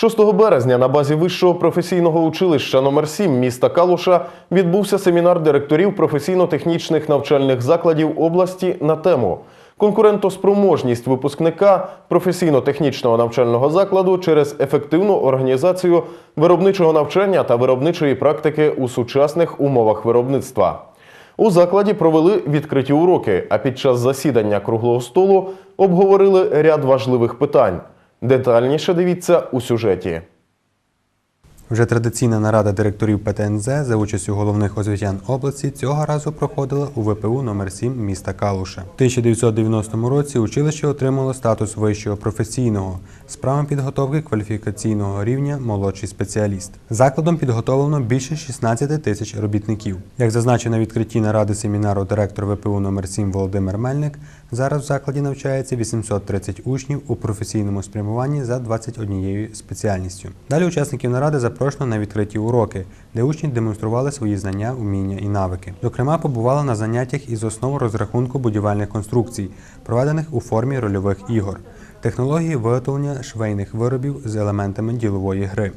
6 березня на базі вищого професійного училища номер 7 міста Калуша відбувся семінар директорів професійно-технічних навчальних закладів області на тему конкурентоспроможність випускника професійно-технічного навчального закладу через ефективну організацію виробничого навчання та виробничої практики у сучасних умовах виробництва. У закладі провели відкриті уроки, а під час засідання круглого столу обговорили ряд важливих питань. Детальніше дивіться у сюжеті. Вже традиційна нарада директорів ПТНЗ за участю головних освітян області цього разу проходила у ВПУ номер 7 міста Калуша. У 1990 році училище отримало статус вищого професійного з правом підготовки кваліфікаційного рівня молодший спеціаліст. Закладом підготовлено більше 16 тисяч робітників. Як зазначено на відкритті наради семінару директор ВПУ номер 7 Володимир Мельник, зараз в закладі навчається 830 учнів у професійному спрямуванні за 21 спеціальністю. Далі учасників наради запрошено на відкриті уроки, де учні демонстрували свої знання, уміння і навики. Зокрема, побували на заняттях із основ розрахунку будівельних конструкцій, проведених у формі рольових ігор, технології виготовлення швейних виробів з елементами ділової гри.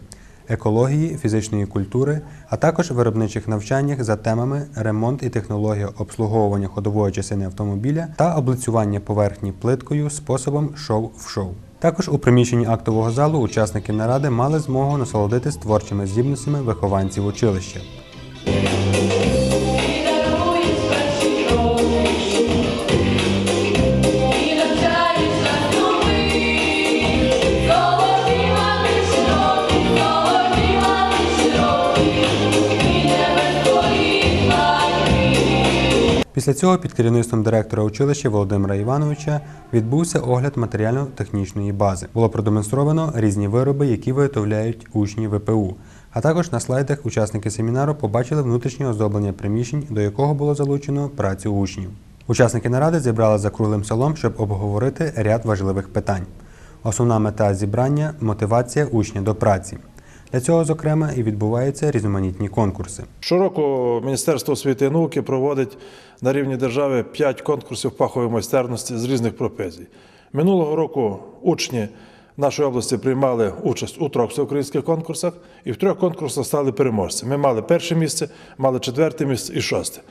Екології, фізичної культури, а також виробничих навчаннях за темами ремонт і технологія обслуговування ходової частини автомобіля та облицювання поверхні плиткою способом шов. Також у приміщенні актового залу учасники наради мали змогу насолодитись творчими здібностями вихованців училища. Після цього під керівництвом директора училища Володимира Івановича відбувся огляд матеріально-технічної бази. Було продемонстровано різні вироби, які виготовляють учні ВПУ. А також на слайдах учасники семінару побачили внутрішнє оздоблення приміщень, до якого було залучено працю учнів. Учасники наради зібрали за круглим столом, щоб обговорити ряд важливих питань. Основна мета зібрання мотивація учня до праці. Для цього, зокрема, і відбуваються різноманітні конкурси. Щороку Міністерство освіти і науки проводить на рівні держави 5 конкурсів фахової майстерності з різних професій. Минулого року учні нашої області приймали участь у трьох всеукраїнських конкурсах і в трьох конкурсах стали переможцями. Ми мали перше місце, мали четверте місце і шосте.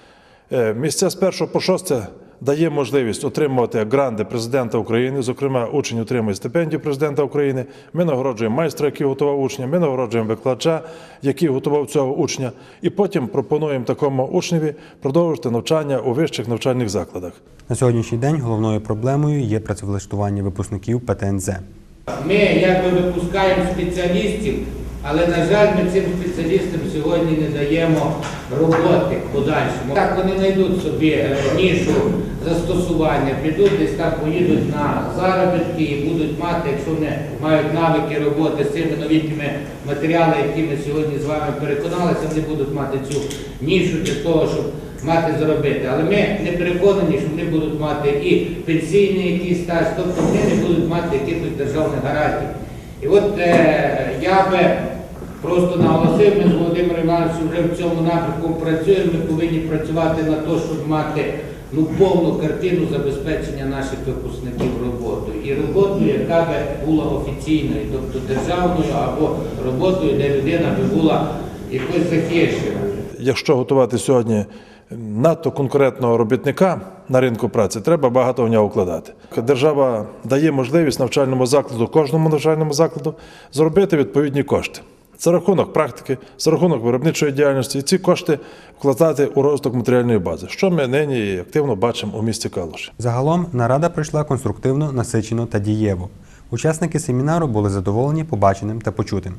Е, Місця з першого по шосте дає можливість отримувати гранди президента України. Зокрема, учень отримує стипендію президента України. Ми нагороджуємо майстра, який готував учня. Ми нагороджуємо викладача, який готував цього учня. І потім пропонуємо такому учневі продовжити навчання у вищих навчальних закладах. На сьогоднішній день головною проблемою є працевлаштування випускників ПТНЗ. Ми якби випускаємо спеціалістів, але, на жаль, ми цим спеціалістам сьогодні не даємо роботи подальшому. Так вони знайдуть собі е, нішу застосування, підуть десь там, поїдуть на заробітки і будуть мати, якщо вони мають навики роботи з цими новітніми матеріалами, які ми сьогодні з вами переконалися, вони будуть мати цю нішу для того, щоб мати заробити. Але ми не переконані, що вони будуть мати і пенсійний якийсь стаж, тобто вони не будуть мати якихось державних гарантій. І от е, я би просто наголосив, ми з Володимиром Івановичем вже в цьому напрямку працюємо, ми повинні працювати на те, щоб мати ну, повну картину забезпечення наших випускників роботою. І роботою, яка би була офіційною, тобто державною або роботою, де людина би була якось захищена. Якщо готувати сьогодні надто конкурентного робітника на ринку праці, треба багато в нього вкладати. Держава дає можливість навчальному закладу, кожному навчальному закладу зробити відповідні кошти. За рахунок практики, за рахунок виробничої діяльності, і ці кошти вкладати у розвиток матеріальної бази, що ми нині активно бачимо у місті Калуші. Загалом нарада пройшла конструктивно, насичено та дієво. Учасники семінару були задоволені побаченим та почутим.